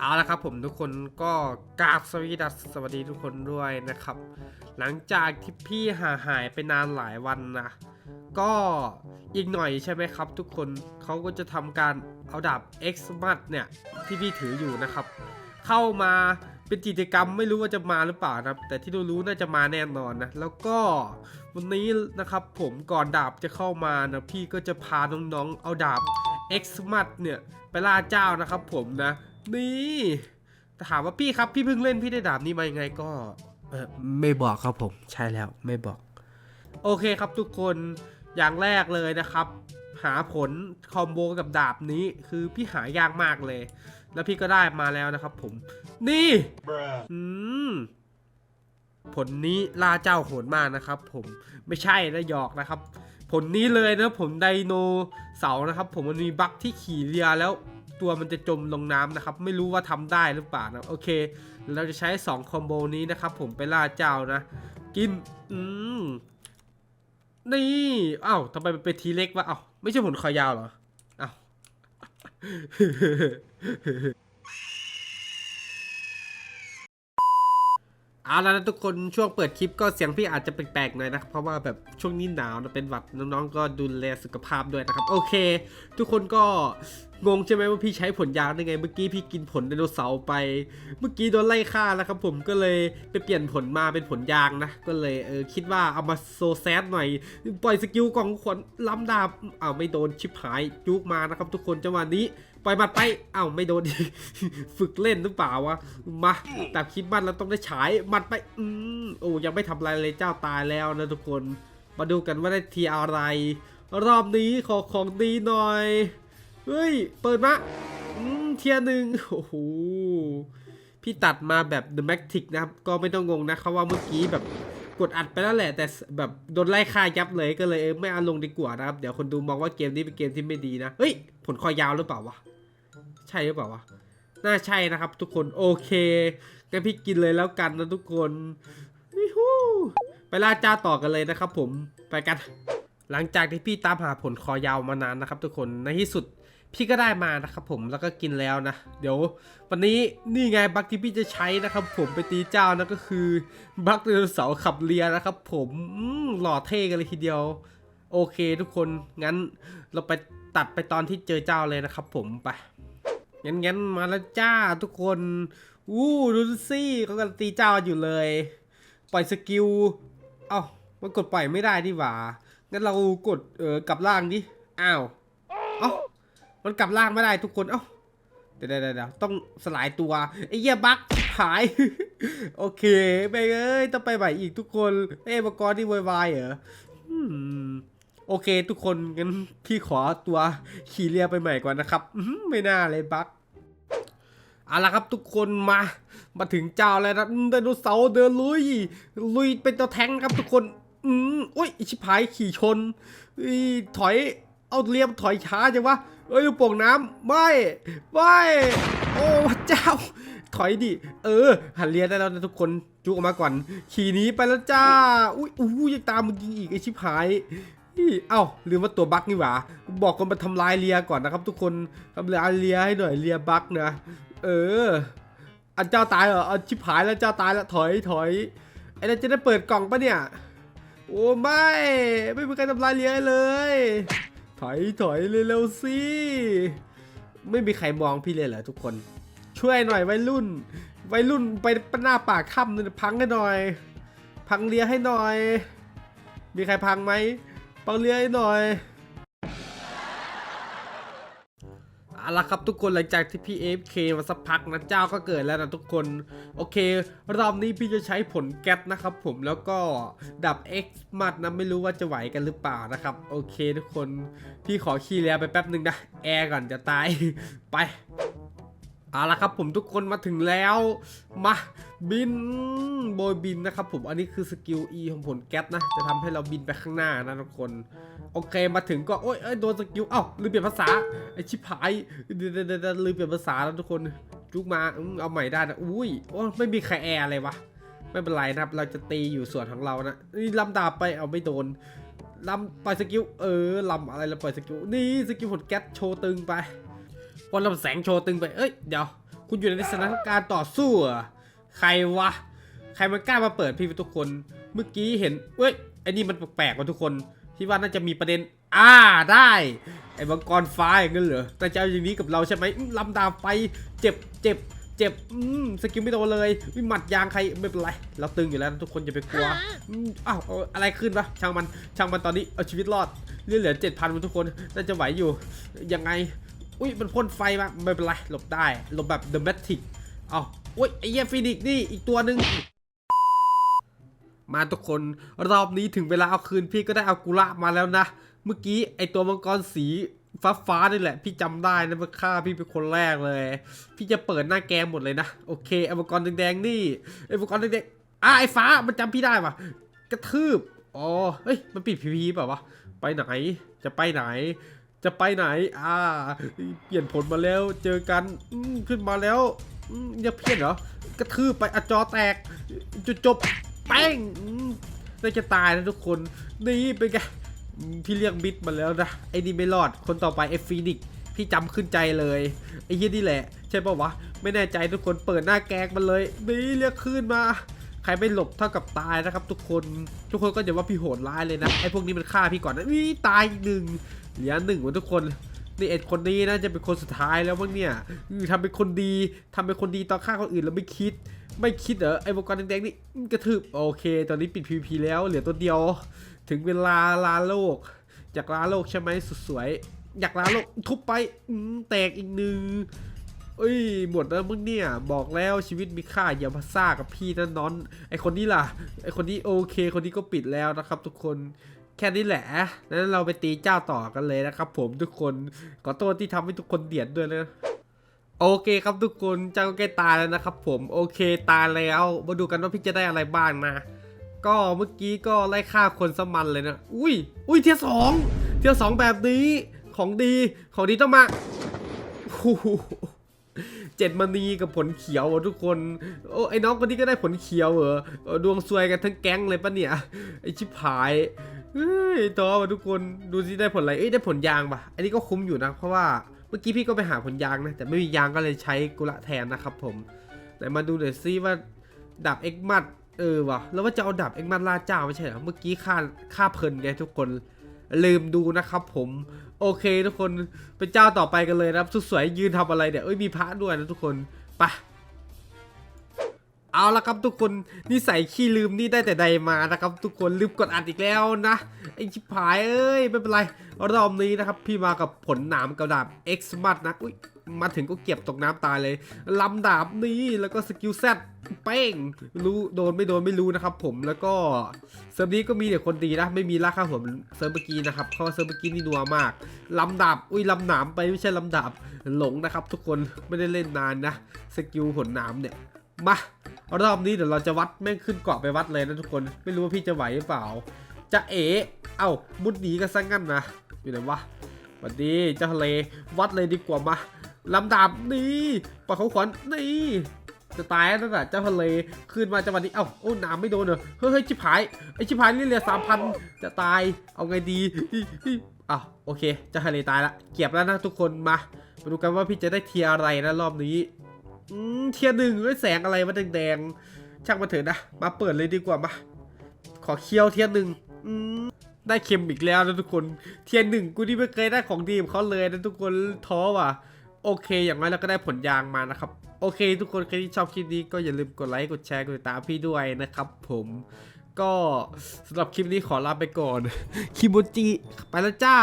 เอาละครับผมทุกคนก็กราบสวัสดีสสวัสดีทุกคนด้วยนะครับ หลังจากที่พี่หาหายไปนานหลายวันนะก็อีกหน่อยใช่ไหมครับ ทุกคนเขาก็จะทำการเอาดาบ X m a t เนี่ยที่พี่ถืออยู่นะครับ เข้ามาเป็นกิจกรรมไม่รู้ว่าจะมาหรือเปล่านะแต่ที่รู้ๆน่าจะมาแน่นอนนะแล้วก็วันนี้นะครับผมก่อนดาบจะเข้ามานะพี่ก็จะพาน้องๆเอาดาบ X m a t เนี่ยไปล่าเจ้านะครับผมนะ นี่แต่ถามว่าพี่ครับพี่เพิ่งเล่นพี่ได้ดาบนี้มายังไงก็เออไม่บอกครับผมใช่แล้วไม่บอก โอเคครับทุกคนอย่างแรกเลยนะครับ หาผลคอมโบกับดาบนี้คือพี่หายากมากเลย แล้วพี่ก็ได้มาแล้วนะครับผม นี่ Bruh. อืมผลนี้ล่าเจ้าโหดมากนะครับผมไม่ใช่นะหยอกนะครับ ผลนี้เลยนะผมไดโนเสาร์นะครับ ผมมันมีบั๊กที่ขี่เรือแล้ว ตัวมันจะจมลงน้ำนะครับ ไม่รู้ว่าทำได้หรือเปล่านะโอเค เราจะใช้ 2 คอมโบนี้นะครับ ผมไปล่าเจ้านะ กิน อืมนี่อ้าวทำไมมันเป็นทีเล็กวะอ้าวไม่ใช่ผลคอยาวเหรออ้าว เอาละนะทุกคนช่วงเปิดคลิปก็เสียงพี่อาจจะแปลกๆหน่อยนะครับเพราะว่าแบบช่วงนี้หนาวนะเป็นหวัดน้องๆก็ดูแลสุขภาพด้วยนะครับ โอเค ทุกคนก็งงใช่ไหมว่าพี่ใช้ผลยาได้ไง เมื่อกี้พี่กินผลไดโนเสาร์ไป เมื่อกี้โดนไล่ฆ่าแล้วครับผมก็เลยไปเปลี่ยนผลมาเป็นผลยางนะ ก็เลยเออคิดว่าเอามาโซแซดหน่อย ปล่อยสกิลกองขวัญล้ำดาบอ้าไม่โดนชิบหายจุกมานะครับทุกคนจังหวะนี้ ปล่อยหมัดไป เอ้าไม่โดน ฝึกเล่นหรือเปล่าวะ มาแต่คลิปมันเราต้องได้ฉายมัดไป อืมโอ้ยังไม่ทำอะไรเลยเจ้าตายแล้วนะทุกคน มาดูกันว่าได้ทีอะไร รอบนี้ขอของดีหน่อย เฮ้ย เปิดมาอืมเทียหนึ่งโอ้โห พี่ตัดมาแบบ The Matic นะครับ ก็ไม่ต้องงงนะครับว่าเมื่อกี้แบบกดอัดไปแล้วแหละแต่แบบโดนไล่ฆ่ายับเลยก็เลยเออไม่เอาลงดีกว่านะครับ เดี๋ยวคนดูมองว่าเกมนี้เป็นเกมที่ไม่ดีนะ เฮ้ย ผลคอยาวหรือเปล่าวะ ใช่หรือเปล่าวะน่าใช่นะครับ ทุกคนโอเคงั้นพี่กินเลยแล้วกันนะทุกคนวิฮูไปล่าเจ้าต่อกันเลยนะครับ ผมไปกัน หลังจากที่พี่ตามหาผลคอยาวมานานนะครับ ทุกคนในที่สุดพี่ก็ได้มานะครับผมแล้วก็กินแล้วนะ เดี๋ยว วันนี้นี่ไงบัคที่พี่จะใช้นะครับ ผมไปตีเจ้านะก็คือบัคไดโนเสาร์ขับเรือนะครับ ผมหล่อเท่กันเลยทีเดียว โอเคทุกคนงั้นเราไปตัดไปตอนที่เจอเจ้าเลยนะครับ ผมไป งั้นงั้นมาแล้วจ้าทุกคนอู้ดูสิเขากำลังตีเจ้าอยู่เลย ปล่อยสกิล เอ้ามันกดปล่อยไม่ได้ดิหว่า งั้นเรากดเออกลับล่างดิอ้าวเอ้ามันกลับล่างไม่ได้ทุกคนเอ้าเดี๋ยวเดี๋ยวเดี๋ยวต้องสลายตัวไอ้เหี้ยบั๊กหาย โอเคไปเอ้ยต้องไปใหม่อีกทุกคน เอ้ยปกรณ์ที่วายวายเหรอ โอเค ทุกคนงั้นพี่ขอตัวขี่เรือไปใหม่ก่อนนะครับไม่น่าเลยบักเอาละครับทุกคนมามาถึงเจ้าแล้วนะไดโนเสาร์เดินลุย ลุยเป็นตัวแทงครับทุกคน อืมอุ้ยอิชิพายขี่ชนอีถอยเอาเรียมถอยช้าจังวะเอ้ยลูกโป่งน้ำไม่ไม่โอ้พระเจ้า ถอยดิเออ หันเรียนได้แล้วนะทุกคนจุกออกมาก่อน ขี่หนี้ไปแล้วจ้า อุ้ยอู้ยังตามมึงยิงอีกไอชิพาย เอ้าลืมว่าตัวบั๊กนี่หว่า บอกคนมาทำลายเรียก่อนนะครับ ทุกคนทำลายเรียให้หน่อยเรียบั๊กนะเอออันเจ้าตายเหรอเอาชิบหายแล้วเจ้าตายแล้วถอยถอยไอ้นั่นจะได้เปิดกล่องปะเนี่ยโอ้ไม่ไม่มีใครทำลายเลียเลย ถอยถอยเร็วๆสิไม่มีใครมองพี่เลยเหรอทุกคน ช่วยหน่อยวัยรุ่นวัยรุ่นไปหน้าปากถ้ำเลยพังให้หน่อย พังเลียให้หน่อย มีใครพังไหม พังเลียห้หน่อยเอาละครับทุกคนหลังจากที่พี่ AFK มาสักพักนะเจ้าก็เกิดแล้วนะทุกคน โอเค รอบนี้พี่จะใช้ผลแก๊สนะครับผมแล้วก็ดับ X มัดนะไม่รู้ว่าจะไหวกันหรือเปล่านะครับ โอเคทุกคน พี่ขอขี้แล้วไปแป๊บหนึ่งนะ แอร์ก่อนจะตาย ไป เอาละครับผมทุกคนมาถึงแล้วมาบินโบยบินนะครับผมอันนี้คือสกิล E ของผลแก๊สนะ จะทำให้เราบินไปข้างหน้านะทุกคน โอเคมาถึงก็โอ้ยเอ้ยโดนสกิลเอ้าลืมเปลี่ยนภาษาไอชิบหายเดี๋ยวเดเดี๋ยวลืมเปลี่ยนภาษาแล้วทุกคนจุกมาอืมเอาใหม่ได้นะอุ้ยโอ้ไม่มีใครแอร์เลยวะไม่เป็นไรนะครับ เราจะตีอยู่ส่วนของเรานะนี่ลำดาบไปเอาไม่โดนลำปล่อยสกิลเออลำอะไรเราปล่อยสกิลนี่สกิลผลแก๊สโชว์ตึงไป พอลำแสงโชว์ตึงไป เอ้ย เดี๋ยว คุณอยู่ในสถานการณ์ต่อสู้เหรอใครวะ ใครมันกล้ามาเปิดพี่ทุกคน เมื่อกี้เห็น เอ้ย ไอ้นี่มันแปลกๆว่ะทุกคนที่ว่าน่าจะมีประเด็น อ่า ได้ ไอ้มังกรฟ้าอย่างนั้นเหรอแต่จะเอาอย่างนี้กับเราใช่ไหมอืมลำดาบไป เจ็บ เจ็บ เจ็บ อืม สกิลไม่โดนเลยวิหมัดยางใครไม่เป็นไร เราตึงอยู่แล้วนะทุกคนอย่าไปกลัว อืมอ้าวเอาอะไรขึ้นวะ ช่างมัน ช่างมันตอนนี้เอาชีวิตรอดเลือดเหลือเจ็ดพันทุกคน น่าจะไหวอยู่ ยังไง อุ้ยมันพ่นไฟมาไม่เป็นไรหลบได้หลบแบบเดอะแมทริกเอาอุ้ยไอ้เหี้ยฟินิกนี่อีกตัวหนึ่งมาทุกคนรอบนี้ถึงเวลาเอาคืนพี่ก็ได้เอากุระมาแล้วนะ เมื่อกี้ไอตัวมังกรสีฟ้าฟ้าๆนี่แหละ พี่จำได้นะเมื่อฆ่าพี่เป็นคนแรกเลย พี่จะเปิดหน้าแกมหมดเลยนะโอเคไอมังกรแดงๆนี่ไอมังกรแดงๆอะไอฟ้ามันจำพี่ได้ปะกระทืบอ๋อเฮ้ยมันปิดพีพีเปล่าวะไปไหนจะไปไหน จะไปไหน อ่า เปลี่ยนผลมาแล้ว เจอกันอืขึ้นมาแล้วอืมอย่าเพี้ยนเหรอ กระทืบไปอจอแตก จุดจบ แป้งน่าจะตายนะทุกคน นี่เป็นไง พี่เรียกมิดมาแล้วนะ ไอ้นี่ไม่รอด คนต่อไปไอ้ฟีนิกพี่จำขึ้นใจเลย ไอ้ยี่นี่แหละ ใช่ปะวะ ไม่แน่ใจทุกคน เปิดหน้าแกงมันเลย นี่เรียกขึ้นมาใครไม่หลบเท่ากับตายนะครับ ทุกคน ทุกคนก็อย่าว่าพี่โหดร้ายเลยนะไอ้พวกนี้มันฆ่าพี่ก่อนนะนี่ตายอีกหนึ่ง เหลือหนึ่งหมดทุกคนนี่เอ็ดคนนี้น่าจะเป็นคนสุดท้ายแล้วมั้งเนี่ยทำเป็นคนดีทำเป็นคนดีต่อนฆ่าคนอื่นแล้วไม่คิด ไม่คิดเหรอไอ้วงกรแดงๆนี่กระทืบโอเค ตอนนี้ปิด PVP แล้วเหลือตัวเดียว ถึงเวลาลาโลกอยากลาโลกใช่ไหมสุดสวย อยากลาโลกทุบไปอืแตกอีกหนึ่งเอ้ยหมดแล้วมึงเนี่ยบอกแล้วชีวิตมีค่าอย่ามาซ่ากับพี่นะน้อนไอคนนี้ล่ะไอคนนี้โอเค คนนี้ก็ปิดแล้วนะครับ ทุกคน แค่นี้แหละนั้นเราไปตีเจ้าต่อกันเลยนะครับผมทุกคน ขอโทษที่ทำให้ทุกคนเดือดด้วยนะโอเคครับทุกคนเจ้าก็ใกล้ตายแล้วนะครับผมโอเคตายแล้ว มาดูกันว่าพี่จะได้อะไรบ้างนะ ก็เมื่อกี้ก็ไล่ฆ่าคนสมันเลยนะ อุ้ย อุ้ยเทียสองเทียสองแบบนี้ของดีของดีต้องมา เจ็ดมณีกับผลเขียวทุกคนโอ้ไอ้น้องคนนี้ก็ได้ผลเขียวเหรออดวงซวยกันทั้งแก๊งเลยปะเนี่ยไอชิบหายเฮ้ยต่อมาทุกคนดูสิได้ผลอะไรเอ้ยได้ผลยางปะอันนี้ก็คุ้มอยู่นะเพราะว่าเมื่อกี้พี่ก็ไปหาผลยางนะแต่ไม่มียางก็เลยใช้กุละแทนนะครับผมไหนมาดูหน่อยซิว่าดาบเอ็กมัดเออวะแล้วว่าจะเอาดาบเอ็กมัดล่าเจ้าไม่ใช่เหรอเมื่อกี้ค่าค่าเพลินไงทุกคน ลืมดูนะครับผมโอเคทุกคนเป็นเจ้าต่อไปกันเลยนะครับสุดสวยยืนทำอะไรเนี่ยเอ้ยมีพระด้วยนะทุกคนปะเอาละครับทุกคนนิสัยขี้ลืมนี่ได้แต่ใดมานะครับ ทุกคนลืมกดอัดอีกแล้วนะไอชิบหายเอ้ยไม่เป็นไรรอบนี้นะครับ พี่มากับผลหนามกระดาบ X มัดนะอุ้ย มาถึงก็เก็บตกน้ำตายเลยลำดาบนี้แล้วก็สกิลแซดเป้งรู้โดนไม่โดนไม่รู้นะครับ ผมแล้วก็เซิร์ฟนี้ก็มีแต่คนดีนะ ไม่มีราคาผมเซิร์ฟเมื่อกี้นะครับเพราะเซิร์ฟเมื่อกี้นี่นัวมากลำดาบอุ้ยลำหนามไปไม่ใช่ลำดาบหลงนะครับ ทุกคนไม่ได้เล่นนานนะสกิลผลหนามเนี่ยมารอบนี้เดี๋ยวเราจะวัดแม่งขึ้นเกาะไปวัดเลยนะทุกคน ไม่รู้ว่าพี่จะไหวหรือเปล่า จะเอ๋เอ้ามุดหนีกันซะงั้นนะอยู่ไหนวะสวัสดีเจ้าทะเลวัดเลยดีกว่ามา ลำดาบนี่ปะเขาขวัญนี่จะตายแล้วน่ะเจ้าทะเลขึ้นมาจังหวะนี้เอ้าโอ้น้ำไม่โดนเหรอเฮ้ยเฮ้ยชิบหายไอชิบหายนี่เหลือสามพันจะตายเอาไงดีอิอิอะโอเคเจ้าทะเลตายละเก็บแล้วนะทุกคนมามาดูกันว่าพี่จะได้เทียอะไรนะรอบนี้อืมเทียหนึ่งด้วยแสงอะไรวะแดงๆช่างมาเถอะนะมาเปิดเลยดีกว่ามาขอเคี้ยวเทียหนึ่งอืมได้เค็มอีกแล้วนะทุกคน เทียนหนึ่งกูนี่ไม่เคยได้ของดีของเขาเลยนะทุกคนท้อว่ะ โอเค อย่างน้อยเราก็ได้ผลยางมานะครับ โอเค ทุกคนใครที่ชอบคลิปนี้ก็อย่าลืมกดไลค์กดแชร์กดติดตามพี่ด้วยนะครับผมก็สำหรับคลิปนี้ขอลาไปก่อนคิโมจิไปแล้วจ้า